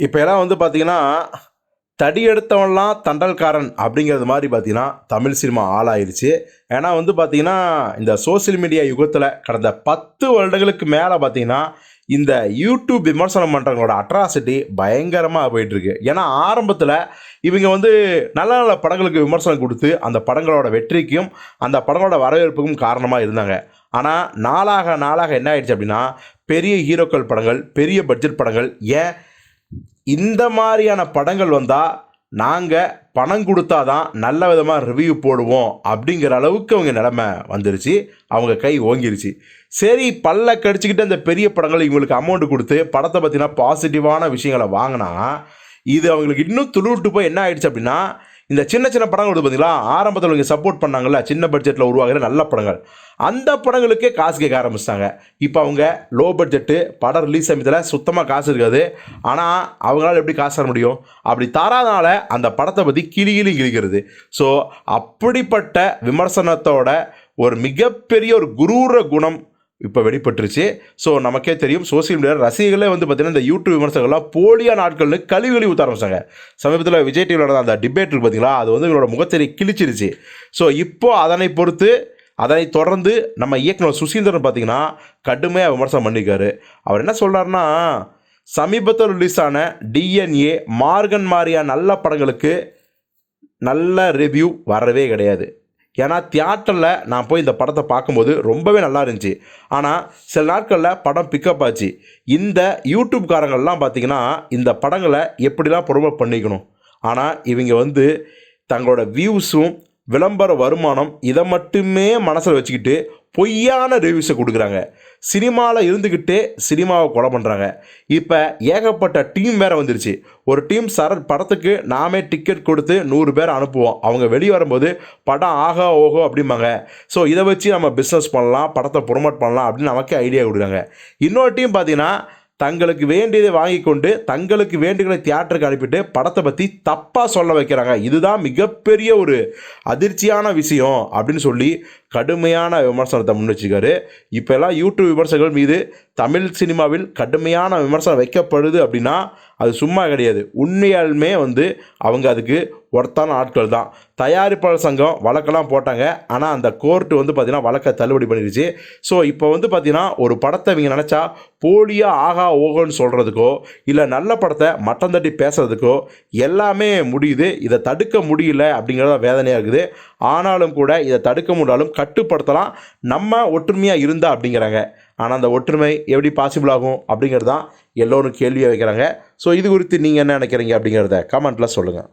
இப்போ எல்லாம் வந்து பார்த்தீங்கன்னா தடி எடுத்தவன்லாம் தண்டல்காரன் அப்படிங்கிறது மாதிரி பார்த்தீங்கன்னா தமிழ் சினிமா ஆளாயிருச்சு. ஏன்னா வந்து பார்த்தீங்கன்னா இந்த சோஷியல் மீடியா யுகத்தில் கடந்த பத்து வருடங்களுக்கு மேலே பார்த்தீங்கன்னா இந்த யூடியூப் விமர்சனம் பண்ணுறவங்களோட அட்ராசிட்டி பயங்கரமாக போயிட்டுருக்கு. ஏன்னா ஆரம்பத்தில் இவங்க வந்து நல்ல நல்ல படங்களுக்கு விமர்சனம் கொடுத்து அந்த படங்களோட வெற்றிக்கும் அந்த படங்களோட வரவேற்புக்கும் காரணமாக இருந்தாங்க. ஆனால் நாளாக நாளாக என்ன ஆயிடுச்சு அப்படின்னா பெரிய ஹீரோக்கள் படங்கள் பெரிய பட்ஜெட் படங்கள் ஏன் இந்த மாதிரியான படங்கள் வந்தால் நாங்கள் பணம் கொடுத்தா தான் நல்ல விதமாக ரிவ்யூ போடுவோம் அப்படிங்கிற அளவுக்கு அவங்க நிலமை வந்துருச்சு. அவங்க கை ஓங்கிருச்சு. சரி பல்ல கடிச்சிக்கிட்டு அந்த பெரிய படங்கள் இவங்களுக்கு அமௌண்ட் கொடுத்து படத்தை பற்றினா பாசிட்டிவான விஷயங்களை வாங்கினா இது அவங்களுக்கு இன்னும் துளுவிட்டு போய் என்ன ஆயிடுச்சு அப்படின்னா இந்த சின்ன சின்ன படங்கள் வந்து பார்த்தீங்களா ஆரம்பத்தில் இவங்க சப்போர்ட் பண்ணாங்கல்ல சின்ன பட்ஜெட்டில் உருவாகிற நல்ல படங்கள். அந்த படங்களுக்கே காசு கேட்க ஆரம்பிச்சிட்டாங்க. இப்போ அவங்க லோ பட்ஜெட்டு படம் ரிலீஸ் சமயத்தில் சுத்தமாக காசு இருக்காது. ஆனால் அவங்களால எப்படி காசு தர முடியும்? அப்படி தராதனால அந்த படத்தை பற்றி கிளி கிளி கிழிக்கிறது. ஸோ அப்படிப்பட்ட விமர்சனத்தோட ஒரு மிகப்பெரிய ஒரு குரூர குணம் இப்போ வெளிப்பட்டுருச்சு. ஸோ நமக்கே தெரியும் சோசியல் மீடியா ரசிகர்களே வந்து பார்த்தீங்கன்னா இந்த யூடியூப் விமர்சகர்கள்லாம் போலியான நாட்கள்னு கழிவு கழுவி ஊற்ற ஆரம்பிச்சாங்க. சமீபத்தில் விஜய் டிவியில் நடந்த அந்த டிபேட் பார்த்தீங்களா அது வந்து இவங்களோட முகத்தை கிழிச்சிருச்சு. ஸோ இப்போ அதனை பொறுத்து அதனை தொடர்ந்து நம்ம இயக்குனர் சுசீந்திரன் பார்த்தீங்கன்னா கடுமையாக விமர்சனம் பண்ணியிருக்காரு அவர் என்ன சொல்கிறாருன்னா சமீபத்தில் ரிலீஸ் ஆன டிஎன்ஏ மார்கன் மாதிரியான நல்ல படங்களுக்கு நல்ல ரிவ்யூ வரவே கிடையாது. ஏன்னா தியேட்டரில் நான் போய் இந்த படத்தை பார்க்கும்போது ரொம்பவே நல்லா இருந்துச்சு. ஆனால் சில நாட்களில் படம் பிக்கப் ஆச்சு. இந்த யூடியூப்காரங்கள்லாம் பார்த்தீங்கன்னா இந்த படங்களை எப்படிலாம் ப்ரொமோட் பண்ணிக்கணும்? ஆனால் இவங்க வந்து தங்களோட வியூஸும் விளம்பர வருமானம் இதை மட்டுமே மனசில் வச்சுக்கிட்டு பொய்யான ரிவ்யூஸை கொடுக்குறாங்க. சினிமாவில் இருந்துக்கிட்டே சினிமாவை கொலை பண்ணுறாங்க இப்போ ஏகப்பட்ட டீம் வேறு வந்துருச்சு. ஒரு டீம் சர படத்துக்கு நாமே டிக்கெட் கொடுத்து நூறு பேர் அனுப்புவோம். அவங்க வெளியே வரும்போது படம் ஆகா ஓகோ அப்படிம்பாங்க. ஸோ இதை வச்சு நம்ம பிஸ்னஸ் பண்ணலாம் படத்தை ப்ரொமோட் பண்ணலாம் அப்படின்னு நமக்கே ஐடியா கொடுக்குறாங்க. இன்னொரு டீம் பார்த்தீங்கன்னா தங்களுக்கு வேண்டியதை வாங்கி கொண்டு தங்களுக்கு வேண்டுகளை தியேட்டருக்கு அனுப்பிட்டு படத்தை பற்றி தப்பாக சொல்ல வைக்கிறாங்க. இதுதான் மிகப்பெரிய ஒரு அதிர்ச்சியான விஷயம் அப்படின்னு சொல்லி கடுமையான விமர்சனத்தை முன் வச்சுக்காரு இப்போ எல்லாம் யூடியூப் விமர்சகர்கள் மீது தமிழ் சினிமாவில் கடுமையான விமர்சனம் வைக்கப்படுது அப்படின்னா அது சும்மா கிடையாது. உண்மையாலுமே வந்து அவங்க அதுக்கு ஒர்த்தான ஆட்கள் தான். தயாரிப்பாளர் சங்கம் வழக்கெல்லாம் போட்டாங்க. ஆனால் அந்த கோர்ட்டு வந்து பார்த்திங்கன்னா வழக்கை தள்ளுபடி பண்ணிடுச்சு. ஸோ இப்போ வந்து பார்த்திங்கன்னா ஒரு படத்தை இவங்க நினச்சா போலியாக ஆகா ஓகோன்னு சொல்கிறதுக்கோ இல்லை நல்ல படத்தை மட்டம் தட்டி பேசுகிறதுக்கோ எல்லாமே முடியுது. இதை தடுக்க முடியல அப்படிங்கிறத வேதனையாக இருக்குது. ஆனாலும் கூட இதை தடுக்க முடியாலும் கட்டுப்படுத்தலாம். நம்ம ஒற்றுமையாக இருந்தா அப்படிங்கிறாங்க. ஆனால் அந்த ஒற்றுமை எப்படி பாசிபிள் ஆகும் அப்படிங்கிறது தான் எல்லோரும் கேள்வியாக வைக்கிறாங்க. ஸோ இது குறித்து நீங்கள் என்ன நினைக்கிறீங்க அப்படிங்கிறத கமெண்ட்டில் சொல்லுங்கள்